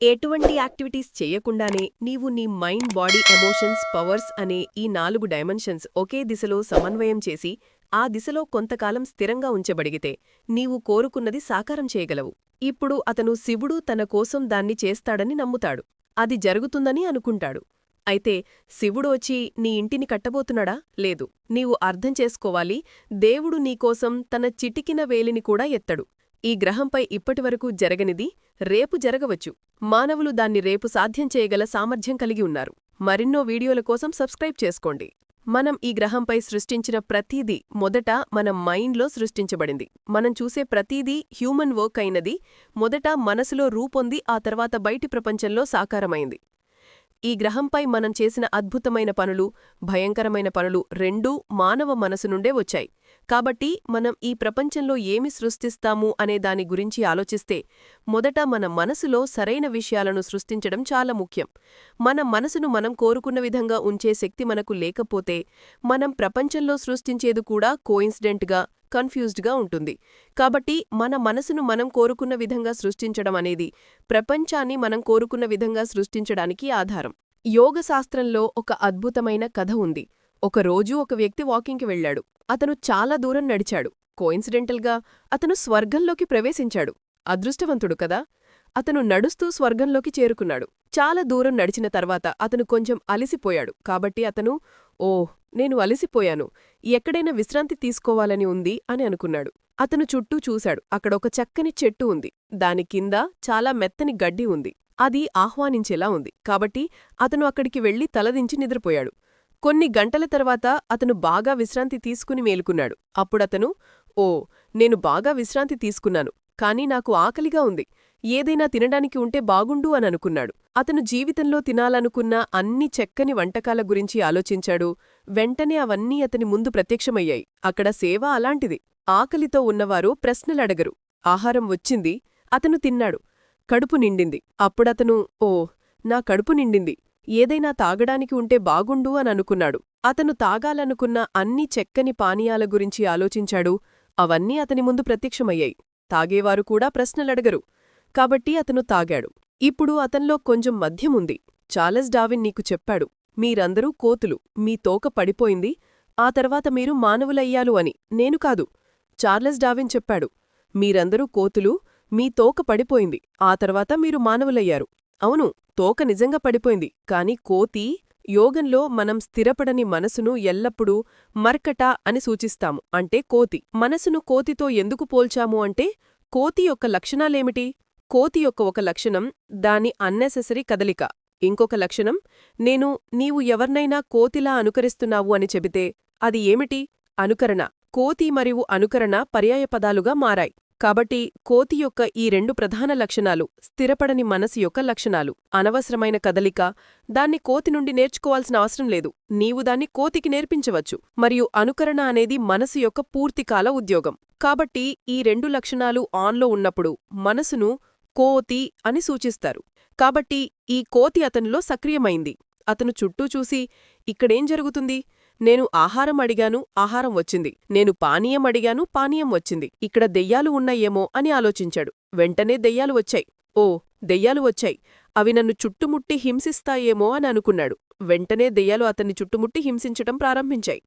ఎటువంటి యాక్టివిటీస్ చేయకుండానే నీవు నీ మైండ్ బాడీ ఎమోషన్స్ పవర్స్ అనే ఈ నాలుగు డైమెన్షన్స్ ఒకే దిశలో సమన్వయం చేసి ఆ దిశలో కొంతకాలం స్థిరంగా ఉంచబడిగితే నీవు కోరుకున్నది సాకారం చేయగలవు. ఇప్పుడు అతను శివుడు తన కోసం దాన్ని చేస్తాడని నమ్ముతాడు. అది జరుగుతుందని అనుకుంటాడు. అయితే శివుడు వచ్చి నీ ఇంటిని కట్టబోతున్నాడా? లేదు. నీవు అర్థం చేసుకోవాలి దేవుడు నీకోసం తన చిటికిన వేలిని కూడా ఎత్తడు. ఈ గ్రహంపై ఇప్పటివరకు జరగనిది రేపు జరగవచ్చు. మానవులు దాన్ని రేపు సాధ్యం చేయగల సామర్థ్యం కలిగి ఉన్నారు. మరిన్నో వీడియోల కోసం సబ్స్క్రైబ్ చేసుకోండి. మనం ఈ గ్రహంపై సృష్టించిన ప్రతీదీ మొదట మన మైండ్లో సృష్టించబడింది. మనం చూసే ప్రతీదీ హ్యూమన్ వర్క్ అయినది మొదట మనసులో రూపొంది ఆ తర్వాత బయటి ప్రపంచంలో సాకారమైంది. ఈ గ్రహంపై మనం చేసిన అద్భుతమైన పనులు భయంకరమైన పనులు రెండూ మానవ మనసు నుండే వచ్చాయి. కాబట్టి మనం ఈ ప్రపంచంలో ఏమి సృష్టిస్తాము అనే దాని గురించి ఆలోచిస్తే మొదట మన మనసులో సరైన విషయాలను సృష్టించడం చాలా ముఖ్యం. మన మనసును మనం కోరుకున్న విధంగా ఉంచే శక్తి మనకు లేకపోతే మనం ప్రపంచంలో సృష్టించేది కూడా కోయిన్సిడెంట్గా కన్ఫ్యూజ్డ్గా ఉంటుంది. కాబట్టి మన మనసును మనం కోరుకున్న విధంగా సృష్టించడం అనేది ప్రపంచాన్ని మనం కోరుకున్న విధంగా సృష్టించడానికి ఆధారం. యోగశాస్త్రంలో ఒక అద్భుతమైన కథ ఉంది. ఒకరోజు ఒక వ్యక్తి వాకింగ్కి వెళ్ళాడు అతను చాలా దూరం నడిచాడు. కోయిన్సిడెంటల్గా అతను స్వర్గంలోకి ప్రవేశించాడు. అదృష్టవంతుడు కదా? అతను నడుస్తూ స్వర్గంలోకి చేరుకున్నాడు. చాలా దూరం నడిచిన తర్వాత అతను కొంచెం అలిసిపోయాడు. కాబట్టి అతను ఓహ్ నేను అలిసిపోయాను. ఎక్కడైనా విశ్రాంతి తీసుకోవాలని ఉంది అని అనుకున్నాడు. అతను చుట్టూ చూశాడు. అక్కడొక చక్కని చెట్టు ఉంది. దాని కింద చాలా మెత్తని గడ్డి ఉంది. అది ఆహ్వానించేలా ఉంది. కాబట్టి అతను అక్కడికి వెళ్ళి తలదించి నిద్రపోయాడు. కొన్ని గంటల తర్వాత అతను బాగా విశ్రాంతి తీసుకుని మేలుకున్నాడు. అప్పుడతను ఓ నేను బాగా విశ్రాంతి తీసుకున్నాను కాని నాకు ఆకలిగా ఉంది. ఏదైనా తినడానికి ఉంటే బాగుండు అని అనుకున్నాడు. అతను జీవితంలో తినాలనుకున్న అన్ని చెక్కని వంటకాల గురించి ఆలోచించాడు. వెంటనే అవన్నీ అతని ముందు ప్రత్యక్షమయ్యాయి. అక్కడ సేవ అలాంటిది. ఆకలితో ఉన్నవారు ప్రశ్నలడగరు. ఆహారం వచ్చింది. అతను తిన్నాడు. కడుపు నిండింది. అప్పుడతను ఓ నా కడుపు నిండింది. ఏదైనా తాగడానికి ఉంటే బాగుండు అని అనుకున్నాడు. అతను తాగాలనుకున్న అన్ని చెక్కని పానీయాల గురించి ఆలోచించాడు. అవన్నీ అతని ముందు ప్రత్యక్షమయ్యాయి. తాగేవారు కూడా ప్రశ్నలడగరు. కాబట్టి అతను తాగాడు. ఇప్పుడు అతన్లో కొంచెం మధ్యముంది చార్లెస్ డావిన్ నీకు చెప్పాడు. మీరందరూ కోతులు. మీ తోక పడిపోయింది. ఆ తర్వాత మీరు మానవులయ్యాలు అని. నేను కాదు. చార్లెస్ డావిన్ చెప్పాడు. మీరందరూ కోతులు. మీ తోక పడిపోయింది. ఆ తర్వాత మీరు మానవులయ్యారు. అవును తోక నిజంగా పడిపోయింది. కాని కోతి యోగంలో మనం స్థిరపడని మనసును ఎల్లప్పుడూ మర్కట అని సూచిస్తాము. అంటే కోతి. మనసును కోతితో ఎందుకు పోల్చాము అంటే కోతి యొక్క లక్షణాలేమిటి? కోతి యొక్క ఒక లక్షణం దాని అన్నెసెసరీ కదలిక. ఇంకొక లక్షణం నేను నీవు ఎవర్నైనా కోతిలా అనుకరిస్తున్నావు అని చెబితే అది ఏమిటి? అనుకరణ. కోతి మరియు అనుకరణ పర్యాయపదాలుగా మారాయి. కాబట్టి కోతి యొక్క ఈ రెండు ప్రధాన లక్షణాలు స్థిరపడని మనసు యొక్క లక్షణాలు. అనవసరమైన కదలిక దాన్ని కోతి నుండి నేర్చుకోవాల్సిన అవసరం లేదు. నీవు దాన్ని కోతికి నేర్పించవచ్చు. మరియు అనుకరణ అనేది మనసు యొక్క పూర్తికాల ఉద్యోగం. కాబట్టి ఈ రెండు లక్షణాలు ఆన్లో ఉన్నప్పుడు మనసును కోతి అని సూచిస్తారు. కాబట్టి ఈ కోతి అతనిలో సక్రియమైంది. అతను చుట్టూ చూసి ఇక్కడేం జరుగుతుంది? నేను ఆహారం అడిగాను ఆహారం వచ్చింది. నేను పానీయం అడిగాను పానీయం వచ్చింది. ఇక్కడ దెయ్యాలు ఉన్నాయేమో అని ఆలోచించాడు. వెంటనే దెయ్యాలు వచ్చాయి. ఓ దెయ్యాలు వచ్చాయి. అవి నన్ను చుట్టుముట్టి హింసిస్తాయేమో అని అనుకున్నాడు. వెంటనే దెయ్యాలు అతన్ని చుట్టుముట్టి హింసించటం ప్రారంభించాయి.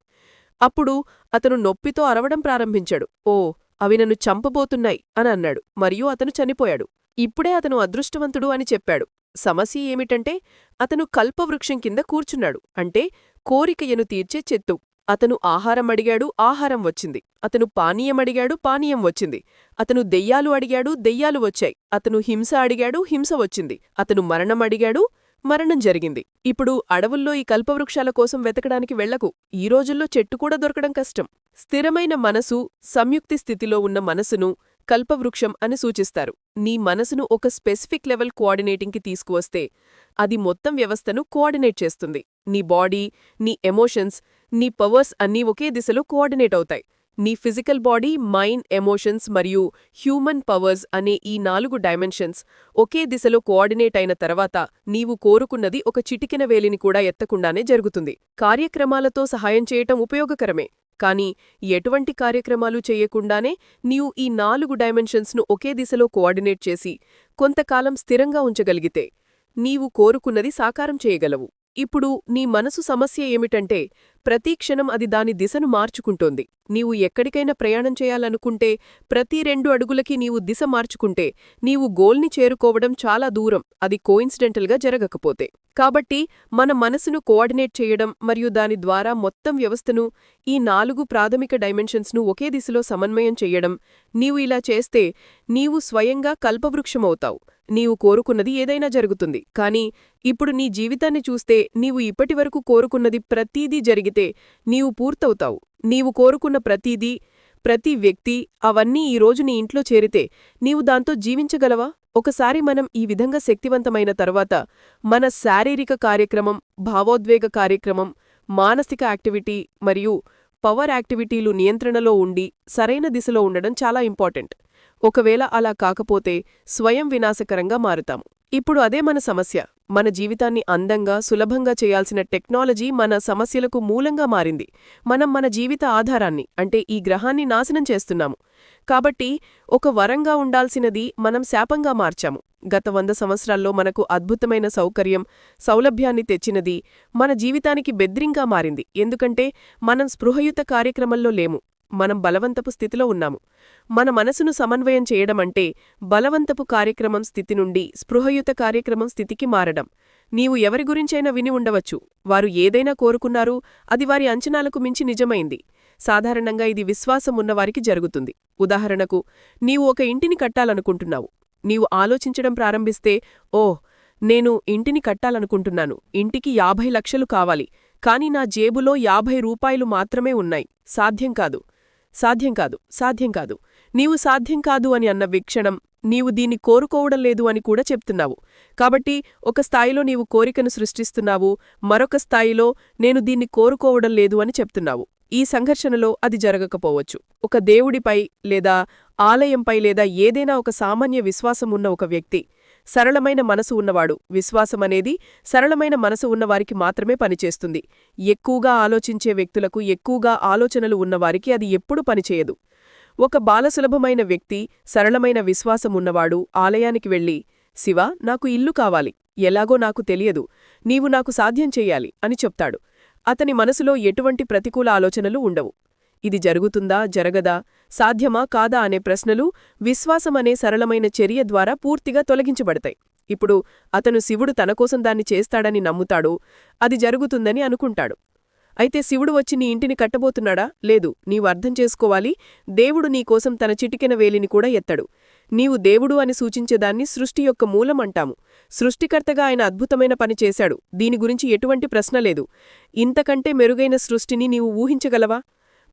అప్పుడు అతను నొప్పితో అరవడం ప్రారంభించాడు. ఓ అవి నన్ను చంపబోతున్నాయి అని అన్నాడు. మరియు అతను చనిపోయాడు. ఇప్పుడే అతను అదృష్టవంతుడు అని చెప్పాడు. సమస్య ఏమిటంటే అతను కల్పవృక్షం కింద కూర్చున్నాడు. అంటే కోరికయను తీర్చే చెత్తు. అతను ఆహారం అడిగాడు ఆహారం వచ్చింది. అతను పానీయం అడిగాడు పానీయం వచ్చింది. అతను దెయ్యాలు అడిగాడు దెయ్యాలు వచ్చాయి. అతను హింస అడిగాడు హింస వచ్చింది. అతను మరణం అడిగాడు మరణం జరిగింది. ఇప్పుడు అడవుల్లో ఈ కల్పవృక్షాల కోసం వెతకడానికి వెళ్ళకు. ఈ రోజుల్లో చెట్టు కూడా దొరకడం కష్టం. స్థిరమైన మనసు సంయుక్తి స్థితిలో ఉన్న మనసును కల్పవృక్షం అని సూచిస్తారు. నీ మనసును ఒక స్పెసిఫిక్ లెవెల్ కోఆర్డినేటింగ్కి తీసుకువస్తే అది మొత్తం వ్యవస్థను కోఆర్డినేట్ చేస్తుంది. నీ బాడీ నీ ఎమోషన్స్ నీ పవర్స్ అన్నీ ఒకే దిశలో కోఆర్డినేట్ అవుతాయి. నీ ఫిజికల్ బాడీ మైండ్ ఎమోషన్స్ మరియు హ్యూమన్ పవర్స్ అనే ఈ నాలుగు డైమెన్షన్స్ ఒకే దిశలో కోఆర్డినేట్ అయిన తర్వాత నీవు కోరుకున్నది ఒక చిటికిన వేలిని కూడా ఎత్తకుండానే జరుగుతుంది. కార్యక్రమాలతో సహాయం చేయటం ఉపయోగకరమే. కానీ ఎటువంటి కార్యక్రమాలు చేయకుండానే నీవు ఈ నాలుగు డైమెన్షన్స్ను ఒకే దిశలో కోఆర్డినేట్ చేసి కొంతకాలం స్థిరంగా ఉంచగలిగితే నీవు కోరుకున్నది సాకారం చేయగలవు. ఇప్పుడు నీ మనసు సమస్య ఏమిటంటే ప్రతి క్షణం అది దాని దిశను మార్చుకుంటోంది. నీవు ఎక్కడికైనా ప్రయాణం చేయాలనుకుంటే ప్రతి రెండు అడుగులకి నీవు దిశ మార్చుకుంటే నీవు గోల్ని చేరుకోవడం చాలా దూరం. అది కోయిన్సిడెంటల్గా జరగకపోతే. కాబట్టి మన మనసును కోఆర్డినేట్ చేయడం మరియు దాని ద్వారా మొత్తం వ్యవస్థను ఈ నాలుగు ప్రాథమిక డైమెన్షన్స్ను ఒకే దిశలో సమన్వయం చెయ్యడం నీవు ఇలా చేస్తే నీవు స్వయంగా కల్పవృక్షమవుతావు. నీవు కోరుకున్నది ఏదైనా జరుగుతుంది. కానీ ఇప్పుడు నీ జీవితాన్ని చూస్తే నీవు ఇప్పటివరకు కోరుకున్నది ప్రతీదీ జరిగితే నీవు పూర్తవుతావు. నీవు కోరుకున్న ప్రతీదీ ప్రతి వ్యక్తి అవన్నీ ఈరోజు నీ ఇంట్లో చేరితే నీవు దాంతో జీవించగలవా? ఒకసారి మనం ఈ విధంగా శక్తివంతమైన తర్వాత మన శారీరక కార్యక్రమం భావోద్వేగ కార్యక్రమం మానసిక యాక్టివిటీ మరియు పవర్ యాక్టివిటీలు నియంత్రణలో ఉండి సరైన దిశలో ఉండడం చాలా ఇంపార్టెంట్. ఒకవేళ అలా కాకపోతే స్వయం వినాశకరంగా మారుతాము. ఇప్పుడు అదే మన సమస్య. మన జీవితాన్ని అందంగా సులభంగా చేయాల్సిన టెక్నాలజీ మన సమస్యలకు మూలంగా మారింది. మనం మన జీవిత ఆధారాన్ని అంటే ఈ గ్రహాన్ని నాశనం చేస్తున్నాము. కాబట్టి ఒక వరంగా ఉండాల్సినది మనం శాపంగా మార్చాము. గత వంద సంవత్సరాల్లో మనకు అద్భుతమైన సౌకర్యం సౌలభ్యాన్ని తెచ్చినది మన జీవితానికి బెద్రింగా మారింది. ఎందుకంటే మనం స్పృహయుత కార్యక్రమంలో లేము. మనం బలవంతపు స్థితిలో ఉన్నాము. మన మనసును సమన్వయం చేయడమంటే బలవంతపు కార్యక్రమం స్థితి నుండి స్పృహయుత కార్యక్రమం స్థితికి మారడం. నీవు ఎవరి గురించైనా విని ఉండవచ్చు. వారు ఏదైనా కోరుకున్నారు అది వారి అంచనాలకు మించి నిజమైంది. సాధారణంగా ఇది విశ్వాసం ఉన్నవారికి జరుగుతుంది. ఉదాహరణకు నీవు ఒక ఇంటిని కట్టాలనుకుంటున్నావు. నీవు ఆలోచించడం ప్రారంభిస్తే ఓహ్ నేను ఇంటిని కట్టాలనుకుంటున్నాను. ఇంటికి యాభై లక్షలు కావాలి. కాని నా జేబులో యాభై రూపాయలు మాత్రమే ఉన్నాయి. సాధ్యం కాదు. సాధ్యం కాదు సాధ్యం కాదు. నీవు సాధ్యం కాదు అని అన్న వీక్షణం నీవు దీన్ని కోరుకోవడం లేదు అని కూడా చెప్తున్నావు. కాబట్టి ఒక స్థాయిలో నీవు కోరికను సృష్టిస్తున్నావు మరొక స్థాయిలో నేను దీన్ని కోరుకోవడం లేదు అని చెప్తున్నావు. ఈ సంఘర్షణలో అది జరగకపోవచ్చు. ఒక దేవుడిపై లేదా ఆలయంపై లేదా ఏదైనా ఒక సామాన్య విశ్వాసం ఉన్న ఒక వ్యక్తి సరళమైన మనసు ఉన్నవాడు. విశ్వాసమనేది సరళమైన మనసు ఉన్నవారికి మాత్రమే పనిచేస్తుంది. ఎక్కువగా ఆలోచించే వ్యక్తులకు ఎక్కువగా ఆలోచనలు ఉన్నవారికి అది ఎప్పుడు పనిచేయదు. ఒక బాలసులభమైన వ్యక్తి సరళమైన విశ్వాసమున్నవాడు ఆలయానికి వెళ్ళి శివ నాకు ఇల్లు కావాలి. ఎలాగో నాకు తెలియదు. నీవు నాకు సాధ్యం చెయ్యాలి అని చెప్తాడు. అతని మనసులో ఎటువంటి ప్రతికూల ఆలోచనలు ఉండవు. ఇది జరుగుతుందా జరగదా సాధ్యమా కాదా అనే ప్రశ్నలు విశ్వాసమనే సరళమైన చర్య ద్వారా పూర్తిగా తొలగించబడతాయి. ఇప్పుడు అతను శివుడు తనకోసం దాన్ని చేస్తాడని నమ్ముతాడు అది జరుగుతుందని అనుకుంటాడు. అయితే శివుడు వచ్చి నీ ఇంటిని కట్టబోతున్నాడా? లేదు నీవు అర్థం చేసుకోవాలి దేవుడు నీకోసం తన చిటికెన వేలిని కూడా ఎత్తడు. నీవు దేవుడు అని సూచించేదాన్ని సృష్టి యొక్క మూలం అంటాము. సృష్టికర్తగా ఆయన అద్భుతమైన పని చేశాడు. దీని గురించి ఎటువంటి ప్రశ్న లేదు. ఇంతకంటే మెరుగైన సృష్టిని నీవు ఊహించగలవా?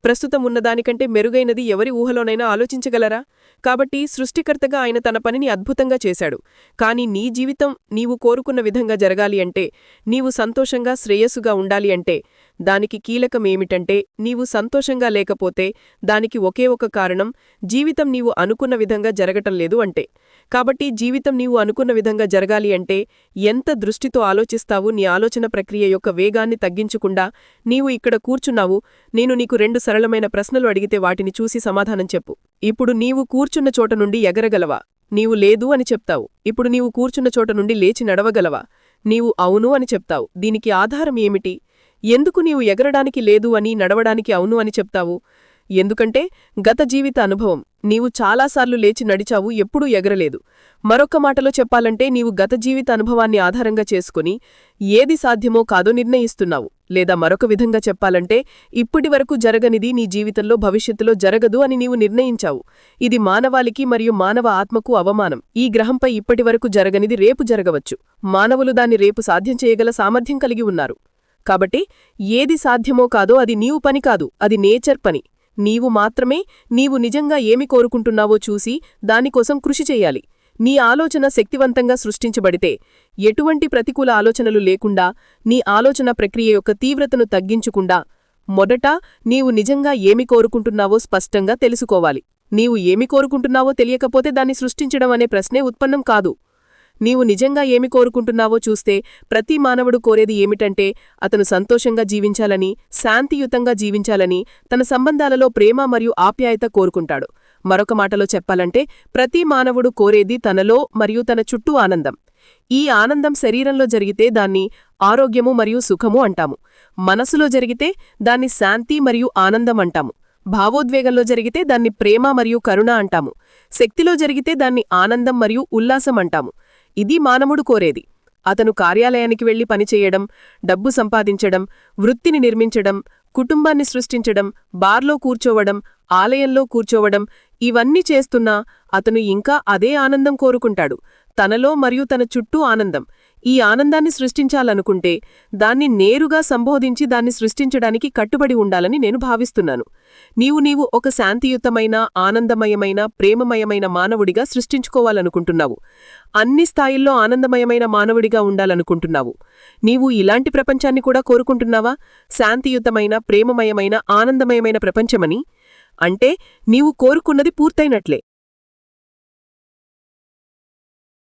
ప్రస్తుతం ఉన్నదానికంటే మెరుగైనది ఎవరి ఊహలోనైనా ఆలోచించగలరా? కాబట్టి సృష్టికర్తగా ఆయన తన పనిని అద్భుతంగా చేశాడు. కాని నీ జీవితం నీవు కోరుకున్న విధంగా జరగాలి అంటే నీవు సంతోషంగా శ్రేయస్సుగా ఉండాలి అంటే దానికి కీలకమేమిటంటే నీవు సంతోషంగా లేకపోతే దానికి ఒకే ఒక కారణం జీవితం నీవు అనుకున్న విధంగా జరగటం లేదు అంటే. కాబట్టి జీవితం నీవు అనుకున్న విధంగా జరగాలి అంటే ఎంత దృష్టితో ఆలోచిస్తావు నీ ఆలోచన ప్రక్రియ యొక్క వేగాన్ని తగ్గించకుండా నీవు ఇక్కడ కూర్చున్నావు నేను నీకు రెండు సరళమైన ప్రశ్నలు అడిగితే వాటిని చూసి సమాధానం చెప్పు. ఇప్పుడు నీవు కూర్చున్న చోట నుండి ఎగరగలవా? నీవు లేదు అని చెప్తావు. ఇప్పుడు నీవు కూర్చున్న చోట నుండి లేచి నడవగలవా? నీవు అవును అని చెప్తావు. దీనికి ఆధారం ఏమిటి? ఎందుకు నీవు ఎగరడానికి లేదు అని నడవడానికి అవును అని చెప్తావు? ఎందుకంటే గత జీవిత అనుభవం నీవు చాలాసార్లు లేచి నడిచావు ఎప్పుడూ ఎగరలేదు. మరొక్క మాటలో చెప్పాలంటే నీవు గత జీవిత అనుభవాన్ని ఆధారంగా చేసుకుని ఏది సాధ్యమో కాదో నిర్ణయిస్తున్నావు. లేదా మరొక విధంగా చెప్పాలంటే ఇప్పటివరకు జరగనిది నీ జీవితంలో భవిష్యత్తులో జరగదు అని నీవు నిర్ణయించావు. ఇది మానవాళికి మరియు మానవ ఆత్మకు అవమానం. ఈ గ్రహంపై ఇప్పటివరకు జరగనిది రేపు జరగవచ్చు. మానవులు దాన్ని రేపు సాధ్యం చేయగల సామర్థ్యం కలిగి ఉన్నారు. కాబట్టి ఏది సాధ్యమో కాదో అది నీవు పని కాదు. అది నేచర్ పని. నీవు మాత్రమే నీవు నిజంగా ఏమి కోరుకుంటున్నావో చూసి దానికోసం కృషి చెయ్యాలి నీ ఆలోచన శక్తివంతంగా సృష్టించబడితే ఎటువంటి ప్రతికూల ఆలోచనలు లేకుండా నీ ఆలోచన ప్రక్రియ యొక్క తీవ్రతను తగ్గించుకుండా మొదట నీవు నిజంగా ఏమి కోరుకుంటున్నావో స్పష్టంగా తెలుసుకోవాలి. నీవు ఏమి కోరుకుంటున్నావో తెలియకపోతే దాన్ని సృష్టించడం అనే ప్రశ్నే ఉత్పన్నం కాదు. నీవు నిజంగా ఏమి కోరుకుంటున్నావో చూస్తే ప్రతి మానవుడు కోరేది ఏమిటంటే అతను సంతోషంగా జీవించాలని శాంతియుతంగా జీవించాలని తన సంబంధాలలో ప్రేమ మరియు ఆప్యాయత కోరుకుంటాడు. మరొక మాటలో చెప్పాలంటే ప్రతి మానవుడు కోరేది తనలో మరియు తన చుట్టూ ఆనందం. ఈ ఆనందం శరీరంలో జరిగితే దాన్ని ఆరోగ్యము మరియు సుఖము అంటాము. మనసులో జరిగితే దాన్ని శాంతి మరియు ఆనందం అంటాము. భావోద్వేగంలో జరిగితే దాన్ని ప్రేమ మరియు కరుణ అంటాము. శక్తిలో జరిగితే దాన్ని ఆనందం మరియు ఉల్లాసం అంటాము. ఇది మానవుడు కోరేది. అతను కార్యాలయానికి వెళ్ళి పనిచేయడం డబ్బు సంపాదించడం వృత్తిని నిర్మించడం కుటుంబాన్ని సృష్టించడం బార్లో కూర్చోవడం ఆలయంలో కూర్చోవడం ఇవన్నీ చేస్తున్నా అతను ఇంకా అదే ఆనందం కోరుకుంటాడు. తనలో మరియు తన చుట్టూ ఆనందం. ఈ ఆనందాన్ని సృష్టించాలనుకుంటే దాన్ని నేరుగా సంబోధించి దాన్ని సృష్టించడానికి కట్టుబడి ఉండాలని నేను భావిస్తున్నాను. నీవు నీవు ఒక శాంతియుతమైన ఆనందమయమైన ప్రేమమయమైన మానవుడిగా సృష్టించుకోవాలనుకుంటున్నావు. అన్ని స్థాయిల్లో ఆనందమయమైన మానవుడిగా ఉండాలనుకుంటున్నావు. నీవు ఇలాంటి ప్రపంచాన్ని కూడా కోరుకుంటున్నావా? శాంతియుతమైన ప్రేమమయమైన ఆనందమయమైన ప్రపంచమని? అంటే నీవు కోరుకున్నది పూర్తయినట్లే.